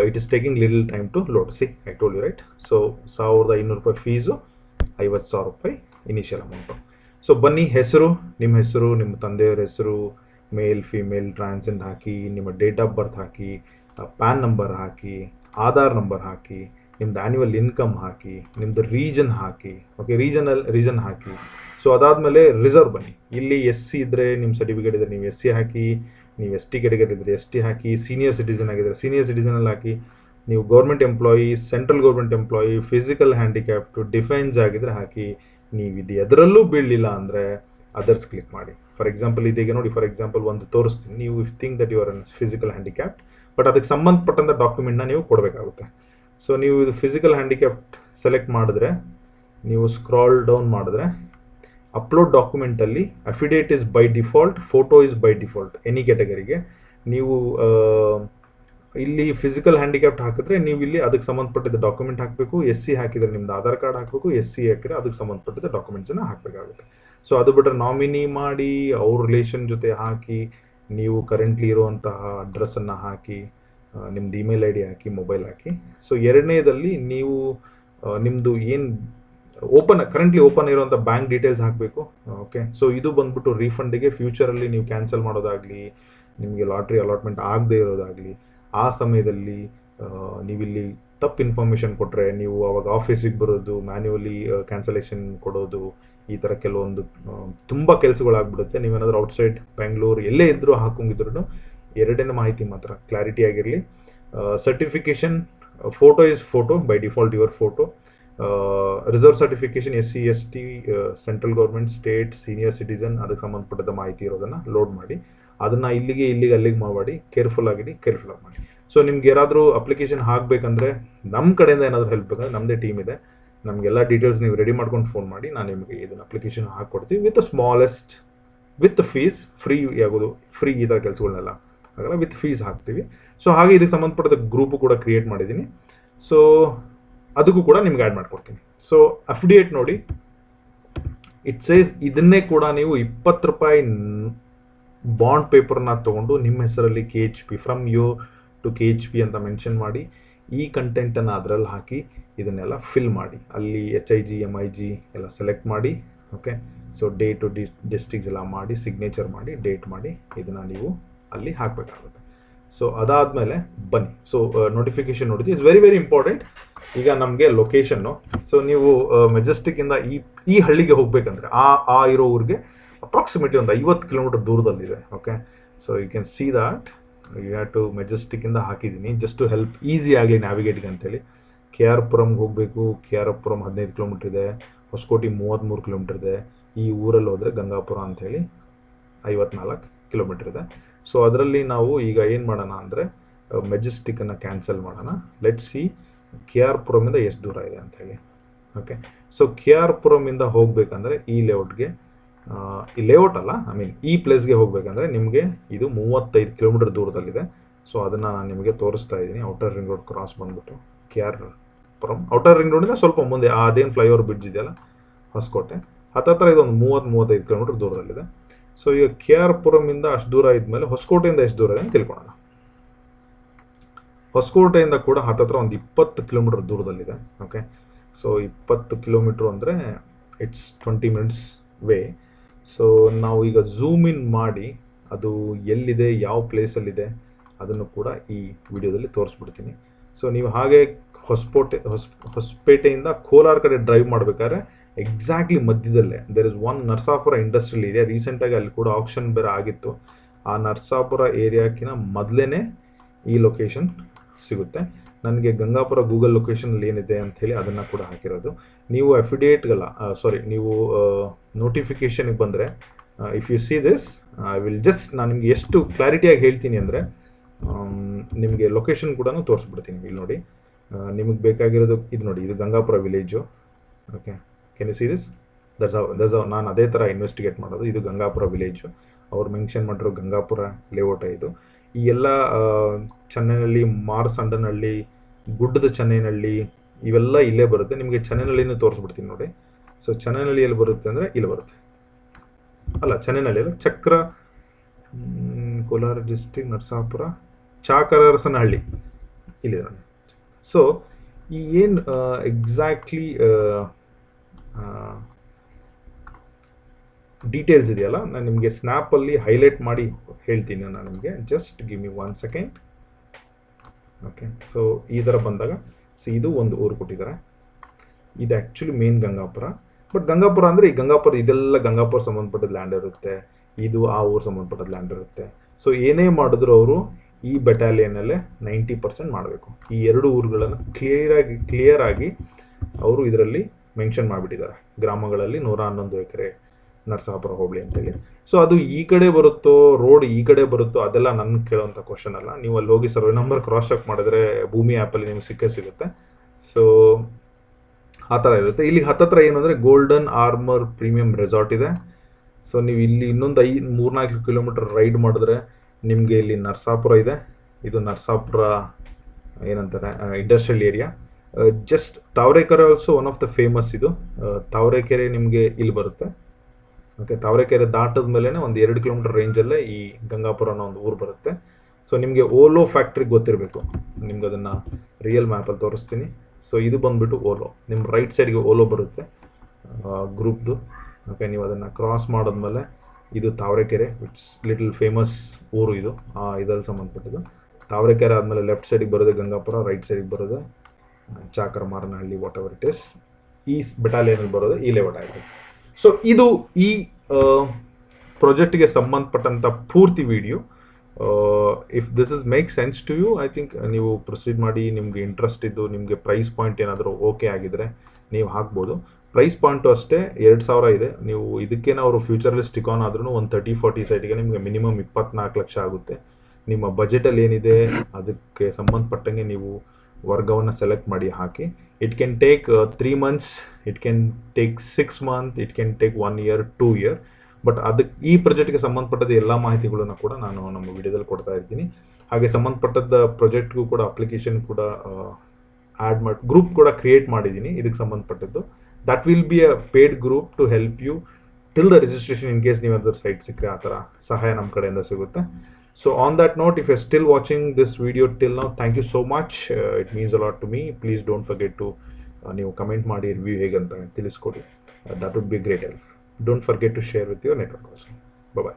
it is taking little time to load see I told you right so ಸಾವಿರದ ಐನೂರು ರೂಪಾಯಿ ಫೀಸು ಐವತ್ತು ಸಾವಿರ ರೂಪಾಯಿ ಇನಿಷಿಯಲ್ ಅಮೌಂಟು ಸೊ ಬನ್ನಿ, ಹೆಸರು, ನಿಮ್ಮ ಹೆಸರು, ನಿಮ್ಮ ತಂದೆಯವ್ರ ಹೆಸರು ಮೇಲ್ ಫಿಮೇಲ್ ಟ್ರಾನ್ಸೆಂಟ್ ಹಾಕಿ, ನಿಮ್ಮ ಡೇಟ್ ಆಫ್ ಬರ್ತ್ ಹಾಕಿ ಪ್ಯಾನ್ ನಂಬರ್ ಹಾಕಿ, ಆಧಾರ್ ನಂಬರ್ ಹಾಕಿ, ನಿಮ್ದು ಆ್ಯನ್ಯುವಲ್ ಇನ್ಕಮ್ ಹಾಕಿ ನಿಮ್ಮದು ರೀಜನ್ ಹಾಕಿ ಓಕೆ ರೀಜನಲ್ ರೀಜನ್ ಹಾಕಿ. ಸೊ ಅದಾದಮೇಲೆ ರಿಸರ್ವ್ ಬನ್ನಿ. ಇಲ್ಲಿ ಎಸ್ ಸಿ ಇದ್ದರೆ ನಿಮ್ಮ ಸರ್ಟಿಫಿಕೇಟ್ ಇದ್ದರೆ ನೀವು ಎಸ್ ಸಿ ಹಾಕಿ ನೀವು ಎಸ್ ಟಿ ಕ್ಯಾಟಗರಿ ಇದ್ದರೆ ಎಸ್ ಟಿ ಹಾಕಿ ಸೀನಿಯರ್ ಸಿಟಿಸನ್ ಆಗಿದ್ದರೆ ಸೀನಿಯರ್ ಸಿಟಿಸನಲ್ಲಿ ಹಾಕಿ ನೀವು government employee central government employee physical handicapped defence ಆಗಿದ್ರೆ ಹಾಕಿ ನೀವು ಇದು ಎದರಲ್ಲೂ ಬೀಳಲಿಲ್ಲ ಅಂದರೆ ಅದರ್ಸ್ ಕ್ಲಿಕ್ ಮಾಡಿ. ಫಾರ್ ಎಕ್ಸಾಂಪಲ್ ಇದೀಗ ನೋಡಿ ಫಾರ್ ಎಕ್ಸಾಂಪಲ್ ಒಂದು ತೋರಿಸ್ತೀನಿ. ನೀವು if think that you are physical handicapped but ಅದಕ್ಕೆ ಸಂಬಂಧಪಟ್ಟಂಥ ಡಾಕ್ಯುಮೆಂಟ್ನ ನೀವು ಕೊಡಬೇಕಾಗುತ್ತೆ. ಸೊ ನೀವು ಇದು ಫಿಸಿಕಲ್ ಹ್ಯಾಂಡಿಕ್ಯಾಪ್ಟ್ ಸೆಲೆಕ್ಟ್ ಮಾಡಿದ್ರೆ, ನೀವು ಸ್ಕ್ರಾಲ್ ಡೌನ್ ಮಾಡಿದ್ರೆ upload ಡಾಕ್ಯುಮೆಂಟಲ್ಲಿ affidavit is by default photo is by default any ಕ್ಯಾಟಗರಿಗೆ ನೀವು ಇಲ್ಲಿ ಫಿಸಿಕಲ್ ಹ್ಯಾಂಡಿಕ್ಯಾಪ್ಟ್ ಹಾಕಿದ್ರೆ ನೀವು ಇಲ್ಲಿ ಅದಕ್ಕೆ ಸಂಬಂಧಪಟ್ಟಿದ್ದ ಡಾಕ್ಯುಮೆಂಟ್ ಹಾಕಬೇಕು ಎಸ್ ಸಿ ಹಾಕಿದ್ರೆ ನಿಮ್ದು ಆಧಾರ್ ಕಾರ್ಡ್ ಹಾಕಬೇಕು ಎಸ್ ಸಿ ಹಾಕಿದ್ರೆ ಅದಕ್ಕೆ ಸಂಬಂಧಪಟ್ಟಿದ್ದ ಡಾಕ್ಯುಮೆಂಟ್ಸನ್ನು ಹಾಕಬೇಕಾಗುತ್ತೆ. ಸೊ ಅದು ಬಿಟ್ಟರೆ ನಾಮಿನಿ ಮಾಡಿ, ಅವ್ರ ರಿಲೇಷನ್ ಜೊತೆ ಹಾಕಿ, ನೀವು ಕರೆಂಟ್ಲಿ ಇರುವಂತಹ ಅಡ್ರೆಸ್ಸನ್ನು ಹಾಕಿ ನಿಮ್ದು ಇಮೇಲ್ ಐ ಡಿ ಹಾಕಿ ಮೊಬೈಲ್ ಹಾಕಿ. ಸೊ ಎರಡನೇದಲ್ಲಿ ನೀವು ನಿಮ್ಮದು ಏನು ಓಪನ್ ಕರೆಂಟ್ಲಿ ಓಪನ್ ಇರುವಂಥ ಬ್ಯಾಂಕ್ ಡೀಟೇಲ್ಸ್ ಹಾಕಬೇಕು. ಓಕೆ ಸೊ ಇದು ಬಂದ್ಬಿಟ್ಟು ರೀಫಂಡಿಗೆ ಫ್ಯೂಚರಲ್ಲಿ ನೀವು ಕ್ಯಾನ್ಸಲ್ ಮಾಡೋದಾಗಲಿ, ನಿಮಗೆ ಲಾಟ್ರಿ ಅಲಾಟ್ಮೆಂಟ್ ಆಗದೆ ಇರೋದಾಗಲಿ, ಆ ಸಮಯದಲ್ಲಿ ನೀವಿಲ್ಲಿ ತಪ್ಪು ಇನ್ಫಾರ್ಮೇಷನ್ ಕೊಟ್ಟರೆ ನೀವು ಅವಾಗ ಆಫೀಸಿಗೆ ಬರೋದು ಮ್ಯಾನ್ಯುವಲಿ ಕ್ಯಾನ್ಸಲೇಷನ್ ಕೊಡೋದು, ಈ ಥರ ಕೆಲವೊಂದು ತುಂಬ ಕೆಲಸಗಳಾಗ್ಬಿಡುತ್ತೆ. ನೀವೇನಾದರೂ ಔಟ್ಸೈಡ್ ಬೆಂಗಳೂರು ಎಲ್ಲೇ ಇದ್ದರೂ ಹಾಕೊಂಗಿದ್ರು ಎರಡನೇ ಮಾಹಿತಿ ಮಾತ್ರ ಕ್ಲಾರಿಟಿ ಆಗಿರಲಿ. Certification photo is photo by default your photo reserve certification S C S T central government state senior citizen ಅದಕ್ಕೆ ಸಂಬಂಧಪಟ್ಟದ ಮಾಹಿತಿ ಇರೋದನ್ನು ಲೋಡ್ ಮಾಡಿ. ಅದನ್ನು ಇಲ್ಲಿಗೆ ಇಲ್ಲಿಗೆ ಅಲ್ಲಿಗೆ ಮಾಡಿ ಕೇರ್ಫುಲ್ ಆಗಿಡಿ ಕೇರ್ಫುಲ್ ಆಗಿ ಮಾಡಿ. ಸೊ ನಿಮ್ಗೆ ಯಾರಾದರೂ ಅಪ್ಲಿಕೇಶನ್ ಹಾಕಬೇಕಂದ್ರೆ ನಮ್ಮ ಕಡೆಯಿಂದ ಏನಾದರೂ ಹೆಲ್ಪ್ ಬೇಕಂದ್ರೆ ನಮ್ಮದೇ ಟೀಮ್ ಇದೆ. ನಮಗೆಲ್ಲ ಡೀಟೇಲ್ಸ್ ನೀವು ರೆಡಿ ಮಾಡ್ಕೊಂಡು ಫೋನ್ ಮಾಡಿ. ನಾನು ನಿಮಗೆ ಇದನ್ನು application ಹಾಕ್ಕೊಡ್ತೀವಿ. With smallest with fees free ಆಗೋದು ಫ್ರೀ ಈ ಥರ ಕೆಲಸಗಳನ್ನೆಲ್ಲ ಆಗಲ್ಲ. ವಿತ್ ಫೀಸ್ ಹಾಕ್ತೀವಿ. ಸೊ ಹಾಗೆ ಇದಕ್ಕೆ ಸಂಬಂಧಪಟ್ಟ ಗ್ರೂಪು ಕೂಡ ಕ್ರಿಯೇಟ್ ಮಾಡಿದ್ದೀನಿ. ಸೊ ಅದಕ್ಕೂ ಕೂಡ ನಿಮ್ಗೆ ಆ್ಯಡ್ ಮಾಡ್ಕೊಡ್ತೀನಿ. ಸೊ ಅಫಿಡಿಯೇಟ್ ನೋಡಿ ಇಟ್ ಸೇಸ್ ಇದನ್ನೇ ಕೂಡ ನೀವು ಇಪ್ಪತ್ತು ರೂಪಾಯಿ ಬಾಂಡ್ ಪೇಪರ್ನ ತೊಗೊಂಡು ನಿಮ್ಮ ಹೆಸರಲ್ಲಿ K H P from U to K H P ಅಂತ ಮೆನ್ಷನ್ ಮಾಡಿ, ಈ ಕಂಟೆಂಟನ್ನು ಅದರಲ್ಲಿ ಹಾಕಿ ಇದನ್ನೆಲ್ಲ ಫಿಲ್ ಮಾಡಿ. ಅಲ್ಲಿ H I G M I G ಎಲ್ಲ ಸೆಲೆಕ್ಟ್ ಮಾಡಿ ಓಕೆ ಸೊ ಡೇಟು ಡಿ ಡಿಸ್ಟಿಕ್ಸ್ ಎಲ್ಲ ಮಾಡಿ ಸಿಗ್ನೇಚರ್ ಮಾಡಿ ಡೇಟ್ ಮಾಡಿ, ಇದನ್ನು ನೀವು ಅಲ್ಲಿ ಹಾಕಬೇಕಾಗುತ್ತೆ. ಸೊ ಅದಾದಮೇಲೆ ಬನ್ನಿ. ಸೊ ನೋಟಿಫಿಕೇಶನ್ ನೋಡಿದ್ವಿ. ಇಟ್ಸ್ ವೆರಿ ವೆರಿ ಇಂಪಾರ್ಟೆಂಟ್ ಈಗ ನಮಗೆ ಲೊಕೇಶನ್ನು ಸೊ ನೀವು ಮೆಜೆಸ್ಟಿಕ್ಕಿಂದ ಈ ಈ ಹಳ್ಳಿಗೆ ಹೋಗಬೇಕಂದ್ರೆ ಆ ಆ ಇರೋ ಊರಿಗೆ ಅಪ್ರಾಕ್ಸಿಮೇಟ್ಲಿ ಒಂದು ಐವತ್ತು ಕಿಲೋಮೀಟರ್ ದೂರದಲ್ಲಿದೆ. Okay so you can see that you have to ಮೆಜೆಸ್ಟಿಕ್ಕಿಂದ ಹಾಕಿದ್ದೀನಿ. ಜಸ್ಟ್ ಟು ಹೆಲ್ಪ್ ಈಸಿ ಆಗಲಿ ನ್ಯಾವಿಗೇಟ್ಗೆ ಅಂತೇಳಿ. ಕೆ ಆರ್ ಪುರಮ್ಗೆ ಹೋಗಬೇಕು. ಕೆ ಆರ್ ಪುರಂ ಹದಿನೈದು ಕಿಲೋಮೀಟರ್ ಇದೆ. ಹೊಸಕೋಟೆ ಮೂವತ್ತ್ಮೂರು ಕಿಲೋಮೀಟ್ರ್ ಇದೆ. ಈ ಊರಲ್ಲಿ ಹೋದರೆ ಗಂಗಾಪುರ ಅಂಥೇಳಿ ಐವತ್ನಾಲ್ಕು ಕಿಲೋಮೀಟ್ರ್ ಇದೆ. ಸೊ ಅದರಲ್ಲಿ ನಾವು ಈಗ ಏನು ಮಾಡೋಣ ಅಂದರೆ ಮೆಜೆಸ್ಟಿಕ್ಕನ್ನು ಕ್ಯಾನ್ಸಲ್ ಮಾಡೋಣ. ಲೆಟ್ ಸಿ ಕೆ ಆರ್ ಪುರಮಿಂದ ಎಷ್ಟು ದೂರ ಇದೆ ಅಂತ ಹೇಳಿ. ಓಕೆ ಸೊ ಕೆ ಆರ್ ಪುರಮಿಂದ ಹೋಗಬೇಕಂದ್ರೆ ಈ ಲೇಔಟ್ಗೆ ಈ ಲೇಔಟ್ ಅಲ್ಲ ಐ ಮೀನ್ ಈ ಪ್ಲೇಸ್ಗೆ ಹೋಗಬೇಕಂದ್ರೆ ನಿಮಗೆ ಇದು ಮೂವತ್ತೈದು ಕಿಲೋಮೀಟರ್ ದೂರದಲ್ಲಿದೆ. ಸೊ ಅದನ್ನು ನಾನು ನಿಮಗೆ ತೋರಿಸ್ತಾ ಇದ್ದೀನಿ. ಔಟರ್ ರಿಂಗ್ ರೋಡ್ ಕ್ರಾಸ್ ಬಂದ್ಬಿಟ್ಟು K R Puram outer ring ರೋಡಿಂದ ಸ್ವಲ್ಪ ಮುಂದೆ ಅದೇನು ಫ್ಲೈಓವರ್ ಬ್ರಿಡ್ಜ್ ಇದೆಯಲ್ಲ, ಹೊಸಕೋಟೆ. ಹತ್ತತ್ರ ಇದೊಂದು ಮೂವತ್ತು, ಮೂವತ್ತೈದು ಕಿಲೋಮೀಟರ್ ದೂರದಲ್ಲಿದೆ. ಸೊ ಈಗ ಕೆ ಆರ್ ಪುರಮಿಂದ ಅಷ್ಟು ದೂರ ಇದ್ಮೇಲೆ ಹೊಸಕೋಟೆಯಿಂದ ಎಷ್ಟು ದೂರ ಇದೆ ಅಂತ ತಿಳ್ಕೊಳ್ಳೋಣ. ಹೊಸಕೋಟೆಯಿಂದ ಕೂಡ ಹತ್ತತ್ರ ಒಂದು ಇಪ್ಪತ್ತು ಕಿಲೋಮೀಟರ್ ದೂರದಲ್ಲಿದೆ. ಓಕೆ ಸೊ ಇಪ್ಪತ್ತು ಕಿಲೋಮೀಟ್ರ್ ಅಂದರೆ it's twenty minutes way so ನಾವು ಈಗ ಝೂಮ್ ಇನ್ ಮಾಡಿ ಅದು ಎಲ್ಲಿದೆ, ಯಾವ ಪ್ಲೇಸಲ್ಲಿದೆ ಅದನ್ನು ಕೂಡ ಈ ವಿಡಿಯೋದಲ್ಲಿ ತೋರಿಸ್ಬಿಡ್ತೀನಿ. ಸೊ ನೀವು ಹಾಗೆ ಹೊಸಕೋಟೆ, ಹೊಸ, ಹೊಸಪೇಟೆಯಿಂದ ಕೋಲಾರ ಕಡೆ ಡ್ರೈವ್ ಮಾಡಬೇಕಾದ್ರೆ ಎಕ್ಸಾಕ್ಟ್ಲಿ ಮಧ್ಯದಲ್ಲೇ. There is one Narsapura industrial area ರೀಸೆಂಟಾಗಿ ಅಲ್ಲಿ ಕೂಡ ಆಪ್ಷನ್ ಬೇರೆ ಆಗಿತ್ತು. ಆ ನರ್ಸಾಪುರ ಏರಿಯಾಕಿನ ಮೊದಲೇ ಈ ಲೊಕೇಶನ್ ಸಿಗುತ್ತೆ. ನನಗೆ ಗಂಗಾಪುರ ಗೂಗಲ್ ಲೊಕೇಶನಲ್ಲಿ ಏನಿದೆ ಅಂತ ಹೇಳಿ ಅದನ್ನು ಕೂಡ ಹಾಕಿರೋದು. ನೀವು ಅಫಿಡೇಟ್ಗಲ್ಲ ಸಾರಿ ನೀವು ನೋಟಿಫಿಕೇಷನಿಗೆ ಬಂದರೆ if you see this I will just ನಾನು ನಿಮಗೆ ಎಷ್ಟು ಕ್ಲಾರಿಟಿಯಾಗಿ ಹೇಳ್ತೀನಿ ಅಂದರೆ ನಿಮಗೆ ಲೊಕೇಶನ್ ಕೂಡ ತೋರಿಸ್ಬಿಡ್ತೀನಿ ಇಲ್ಲಿ ನೋಡಿ. ನಿಮಗೆ ಬೇಕಾಗಿರೋದು ಇದು ನೋಡಿ, ಇದು Gangapura village okay can you see this that's that's ನಾನು ಅದೇ ಥರ ಇನ್ವೆಸ್ಟಿಗೇಟ್ ಮಾಡೋದು. ಇದು ಗಂಗಾಪುರ ವಿಲೇಜು ಅವ್ರು ಮೆನ್ಷನ್ ಮಾಡಿರೋ ಗಂಗಾಪುರ ಲೇಔಟ ಇದು. ಈ ಎಲ್ಲ ಚೆನ್ನೈನಲ್ಲಿ ಮಾರ್ಸಂಡನಹಳ್ಳಿ ಗುಡ್ಡದ ಚೆನ್ನೈನಹಳ್ಳಿ ಇವೆಲ್ಲ ಇಲ್ಲೇ ಬರುತ್ತೆ. ನಿಮಗೆ ಚೆನ್ನೈನಹಳ್ಳಿನೂ ತೋರಿಸ್ಬಿಡ್ತೀನಿ ನೋಡಿ. ಸೊ ಚೆನ್ನೈನಹಳ್ಳಿ ಎಲ್ಲಿ ಬರುತ್ತೆ ಅಂದರೆ ಇಲ್ಲಿ ಬರುತ್ತೆ. ಅಲ್ಲ ಚೆನ್ನೈನಹಳ್ಳಿ ಅಲ್ಲ, ಚಕ್ರ ಕೋಲಾರ ಡಿಸ್ಟಿಕ್ ನರಸಾಪುರ ಚಾಕರಸನಹಳ್ಳಿ ಇಲ್ಲಿದೆ ಸೊ ಈ ಏನು ಎಕ್ಸಾಕ್ಟ್ಲಿ ಡೀಟೇಲ್ಸ್ ಇದೆಯಲ್ಲ, ನಾನು ನಿಮಗೆ ಸ್ನ್ಯಾಪಲ್ಲಿ ಹೈಲೈಟ್ ಮಾಡಿ ಹೇಳ್ತೀನಿ ನಾನು ನಿಮಗೆ. Just give me one second okay so ಈ ಥರ ಬಂದಾಗ ಸೊ ಇದು ಒಂದು ಊರು ಕೊಟ್ಟಿದ್ದಾರೆ. ಇದು actually main Gangapura. But Gangapura ಅಂದರೆ ಈ ಗಂಗಾಪುರ, ಇದೆಲ್ಲ ಗಂಗಾಪುರ ಸಂಬಂಧಪಟ್ಟದ ಲ್ಯಾಂಡ್ ಇರುತ್ತೆ. ಇದು ಆ ಊರು ಸಂಬಂಧಪಟ್ಟದ ಲ್ಯಾಂಡ್ ಇರುತ್ತೆ. ಸೊ ಏನೇ ಮಾಡಿದ್ರು ಅವರು ಈ ಬೆಟಾಲಿಯನಲ್ಲೇ ನೈಂಟಿ ಪರ್ಸೆಂಟ್ ಮಾಡಬೇಕು. ಈ ಎರಡು ಊರುಗಳನ್ನು ಕ್ಲಿಯರಾಗಿ ಕ್ಲಿಯರ್ ಆಗಿ ಅವರು ಇದರಲ್ಲಿ ಮೆನ್ಷನ್ ಮಾಡಿಬಿಟ್ಟಿದ್ದಾರೆ. ಗ್ರಾಮಗಳಲ್ಲಿ ನೂರ ಹನ್ನೊಂದು ಎಕರೆ ನರಸಾಪುರ ಹೋಬಳಿ ಅಂತೇಳಿ. ಸೊ ಅದು ಈ ಕಡೆ ಬರುತ್ತೋ ರೋಡ್ ಈ ಕಡೆ ಬರುತ್ತೋ, ಅದೆಲ್ಲ ನನ್ನ ಕೇಳೋಂಥ ಕ್ವಶನ್ ಅಲ್ಲ. ನೀವು ಅಲ್ಲಿ ಹೋಗಿ ಸರ್ವೆ ನಂಬರ್ ಕ್ರಾಸ್ ಚೆಕ್ ಮಾಡಿದ್ರೆ ಭೂಮಿ ಆ್ಯಪಲ್ಲಿ ನಿಮ್ಗೆ ಸಿಕ್ಕೇ ಸಿಗುತ್ತೆ. ಸೊ ಆ ಥರ ಇರುತ್ತೆ. ಇಲ್ಲಿ ಹತ್ತತ್ರ ಏನು ಅಂದರೆ ಗೋಲ್ಡನ್ ಆರ್ಮರ್ ಪ್ರೀಮಿಯಂ ರೆಸಾರ್ಟ್ ಇದೆ. ಸೊ ನೀವು ಇಲ್ಲಿ ಇನ್ನೊಂದು ಐ, ಮೂರ್ನಾಲ್ಕು ಕಿಲೋಮೀಟರ್ ರೈಡ್ ಮಾಡಿದ್ರೆ ನಿಮಗೆ ಇಲ್ಲಿ ನರಸಾಪುರ ಇದೆ. ಇದು ನರಸಾಪುರ ಏನಂತಾರೆ industrial area just Tavarekere also one of the famous ಇದು ತಾವರೆಕೆರೆ ನಿಮಗೆ ಇಲ್ಲಿ ಬರುತ್ತೆ ಓಕೆ ತಾವರೆಕೆರೆ ದಾಟದ ಮೇಲೇ ಒಂದು ಎರಡು ಕಿಲೋಮೀಟರ್ ರೇಂಜಲ್ಲೇ ಈ ಗಂಗಾಪುರ ಅನ್ನೋ ಒಂದು ಊರು ಬರುತ್ತೆ ಸೊ ನಿಮಗೆ ಓಲೋ ಫ್ಯಾಕ್ಟ್ರಿ ಗೊತ್ತಿರಬೇಕು ನಿಮ್ಗೆ ಅದನ್ನು ರಿಯಲ್ ಮ್ಯಾಪಲ್ಲಿ ತೋರಿಸ್ತೀನಿ ಸೊ ಇದು ಬಂದುಬಿಟ್ಟು ಓಲೋ ನಿಮ್ಮ ರೈಟ್ ಸೈಡ್ಗೆ ಓಲೋ ಬರುತ್ತೆ ಗ್ರೂಪ್ದು ಓಕೆ ನೀವು ಅದನ್ನು ಕ್ರಾಸ್ ಮಾಡಿದ್ಮೇಲೆ ಇದು ತಾವರೆಕೆರೆ ಇಟ್ಸ್ ಲಿಟಲ್ ಫೇಮಸ್ ಊರು ಇದು ಇದರಲ್ಲಿ ಸಂಬಂಧಪಟ್ಟಿದ್ದು ತಾವರೆಕೆರೆ ಆದಮೇಲೆ ಲೆಫ್ಟ್ ಸೈಡಿಗೆ ಬರೋದು ಗಂಗಾಪುರ ರೈಟ್ ಸೈಡಿಗೆ ಬರೋದು ಚಾಕರ Maranahalli whatever it is ಈ ಬೆಟಾಲಿಯನಲ್ಲಿ ಬರೋದು ಈ ಲೇಔಟ್ ಆಗಿದೆ ಸೊ ಇದು ಈ ಪ್ರಾಜೆಕ್ಟ್ಗೆ ಸಂಬಂಧಪಟ್ಟಂಥ ಪೂರ್ತಿ video if this is make sense to you I think ನೀವು ಪ್ರೊಸೀಡ್ ಮಾಡಿ, ನಿಮಗೆ ಇಂಟ್ರೆಸ್ಟ್ ಇದ್ದು, ನಿಮಗೆ ಪ್ರೈಸ್ ಪಾಯಿಂಟ್ ಏನಾದರೂ ಓಕೆ ಆಗಿದ್ರೆ ನೀವು ಹಾಕ್ಬೋದು. ಪ್ರೈಸ್ ಪಾಯಿಂಟು ಅಷ್ಟೇ ಎರಡು ಸಾವಿರ ಇದೆ. ನೀವು ಇದಕ್ಕೇನೆ ಅವರು ಫ್ಯೂಚರಲ್ಲಿ ಸ್ಟಿಕ್ ಆನ್ ಆದ್ರೂ ಒಂದು ತರ್ಟಿ ಫಾರ್ಟಿ ಸೈಟಿಗೆ ನಿಮಗೆ ಮಿನಿಮಮ್ ಇಪ್ಪತ್ನಾಲ್ಕು ಲಕ್ಷ ಆಗುತ್ತೆ. ನಿಮ್ಮ ಬಜೆಟಲ್ಲಿ ಏನಿದೆ, ಅದಕ್ಕೆ ಸಂಬಂಧಪಟ್ಟಂಗೆ ನೀವು ವರ್ಗವನ್ನು ಸೆಲೆಕ್ಟ್ ಮಾಡಿ ಹಾಕಿ. It can take three months it can take six month it can take one year two year but ಅದಕ್ಕೆ ಈ ಪ್ರಾಜೆಕ್ಟ್ಗೆ ಸಂಬಂಧಪಟ್ಟದ ಎಲ್ಲ ಮಾಹಿತಿಗಳನ್ನು ಕೂಡ ನಾನು ನಮ್ಮ ವಿಡಿಯೋದಲ್ಲಿ ಕೊಡ್ತಾ ಇರ್ತೀನಿ. ಹಾಗೆ ಸಂಬಂಧಪಟ್ಟದ ಪ್ರಾಜೆಕ್ಟ್ಗೂ ಕೂಡ ಅಪ್ಲಿಕೇಶನ್ ಕೂಡ ಆ್ಯಡ್ ಮಾಡಿ ಗ್ರೂಪ್ ಕೂಡ ಕ್ರಿಯೇಟ್ ಮಾಡಿದ್ದೀನಿ, ಇದಕ್ಕೆ ಸಂಬಂಧಪಟ್ಟದ್ದು. That will be a paid group to help you till the registration in case ನೀವೇನಾದ್ರೂ ಸೈಟ್ ಸಿಕ್ಕರೆ ಆ ಥರ ಸಹಾಯ ನಮ್ಮ ಕಡೆಯಿಂದ ಸಿಗುತ್ತೆ. so on that note if you still watching this video till ನಾವು thank you so much it means a lot to me please don't forget to ನೀವು ಕಮೆಂಟ್ ಮಾಡಿ ರಿವ್ಯೂ ಹೇಗಂತ ತಿಳಿಸ್ಕೊಡಿ that would be great help don't forget to share with your network also bye